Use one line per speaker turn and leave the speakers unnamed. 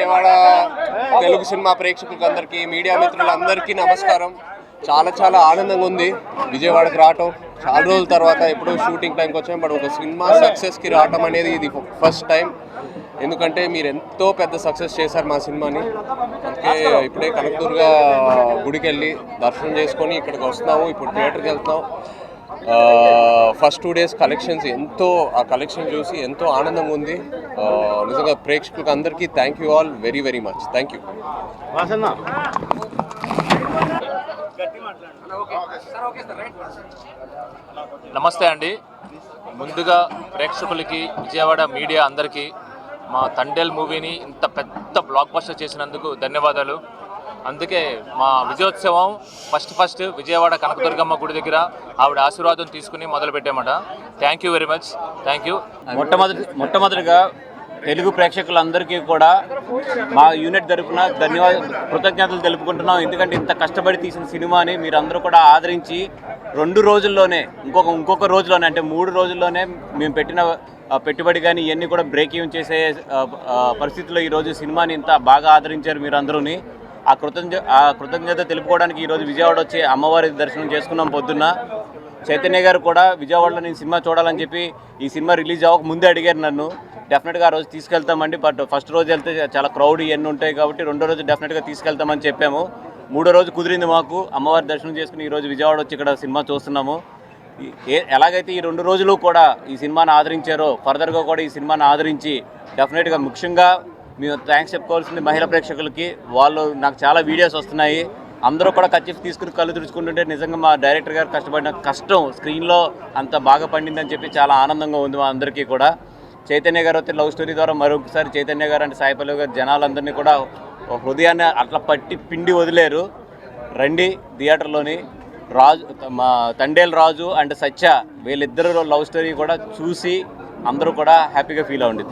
Vijayawada Telugu cinema ప్రేక్షకులందరికీ media మిత్రులందరికీ నమస్కారం. చాలా చాలా ఆనందంగా ఉంది విజయవాడకి రావటం. చాలా రోజుల తర్వాత ఎప్పుడో షూటింగ్ టైంకి వచ్చాం బట్ ఒక సినిమా సక్సెస్కి రావటం అనేది ఇది ఫస్ట్ టైం ఎందుకంటే మీరు ఎంతో పెద్ద సక్సెస్ చేశారు మా సినిమాని. అందుకే ఇప్పుడే కనకదుర్గ గుడికి వెళ్ళి దర్శనం చేసుకొని ఇక్కడికి వస్తున్నాము ఇప్పుడు థియేటర్కి వెళ్తున్నాం. ఫస్ట్ టూ డేస్ కలెక్షన్స్ ఎంతో ఆ కలెక్షన్ చూసి ఎంతో ఆనందంగా ఉంది. నిజంగా ప్రేక్షకులకు అందరికీ thank you all very very much thank you
namaste అండి. ముందుగా ప్రేక్షకులకి విజయవాడ మీడియా అందరికీ మా తండేల్ మూవీని ఇంత పెద్ద బ్లాక్ బస్టర్ చేసినందుకు ధన్యవాదాలు. అందుకే మా విజయోత్సవం ఫస్ట్ ఫస్ట్ విజయవాడ కనకదుర్గమ్మ గుడి దగ్గర ఆవిడ ఆశీర్వాదం తీసుకుని మొదలు పెట్టామట. Thank you very much thank you
మొట్టమొదటి మొట్టమొదటిగా తెలుగు ప్రేక్షకులందరికీ కూడా మా యూనిట్ తరపున ధన్యవాద కృతజ్ఞతలు తెలుపుకుంటున్నాం. ఎందుకంటే ఇంత కష్టపడి తీసిన సినిమాని మీరందరూ కూడా ఆదరించి రెండు రోజుల్లోనే ఇంకొక ఇంకొక రోజులోనే అంటే మూడు రోజుల్లోనే మేము పెట్టిన పెట్టుబడి కానీ ఇవన్నీ కూడా బ్రేక్ చేసే పరిస్థితిలో ఈరోజు సినిమాని ఇంత బాగా ఆదరించారు మీరు అందరూని ఆ కృతజ్ఞ ఆ కృతజ్ఞత తెలుపుకోవడానికి ఈరోజు విజయవాడ వచ్చి అమ్మవారి దర్శనం చేసుకున్నాం పొద్దున్న. చైతన్య గారు కూడా విజయవాడలో నేను సినిమా చూడాలని చెప్పి ఈ సినిమా రిలీజ్ అవ్వక ముందే అడిగారు నన్ను. డెఫినెట్గా ఆ రోజు తీసుకెళ్తామండి బట్ ఫస్ట్ రోజు వెళ్తే చాలా క్రౌడ్ ఇవన్నీ ఉంటాయి కాబట్టి రెండో రోజు డెఫినెట్గా తీసుకెళ్తామని చెప్పాము. మూడో రోజు కుదిరింది మాకు అమ్మవారి దర్శనం చేసుకుని ఈ రోజు విజయవాడ వచ్చి ఇక్కడ సినిమా చూస్తున్నాము. ఏ ఎలాగైతే ఈ రెండు రోజులు కూడా ఈ సినిమాను ఆదరించారో ఫర్దర్గా కూడా ఈ సినిమాను ఆదరించి డెఫినెట్గా ముఖ్యంగా మేము థ్యాంక్స్ చెప్పుకోవాల్సింది మహిళా ప్రేక్షకులకి. వాళ్ళు నాకు చాలా వీడియోస్ వస్తున్నాయి. అందరూ కూడా కచ్చిఫ్ తీసుకుని కళ్ళు తుడుచుకుంటుంటే నిజంగా మా డైరెక్టర్ గారు కష్టపడిన కష్టం స్క్రీన్లో అంత బాగా పండిందని చెప్పి చాలా ఆనందంగా ఉంది మా అందరికీ కూడా. చైతన్య గారు వచ్చే లవ్ స్టోరీ ద్వారా మరొకసారి చైతన్య గారు అంటే సాయిపల్లి గారు జనాలందరినీ కూడా ఒక హృదయాన్ని అట్లా పట్టి పిండి వదిలేరు. రండి థియేటర్లోని రాజు మా తండేల్ రాజు అండ్ సత్య వీళ్ళిద్దరు లవ్ స్టోరీ కూడా చూసి అందరూ కూడా హ్యాపీగా ఫీల్ అవ్వండి.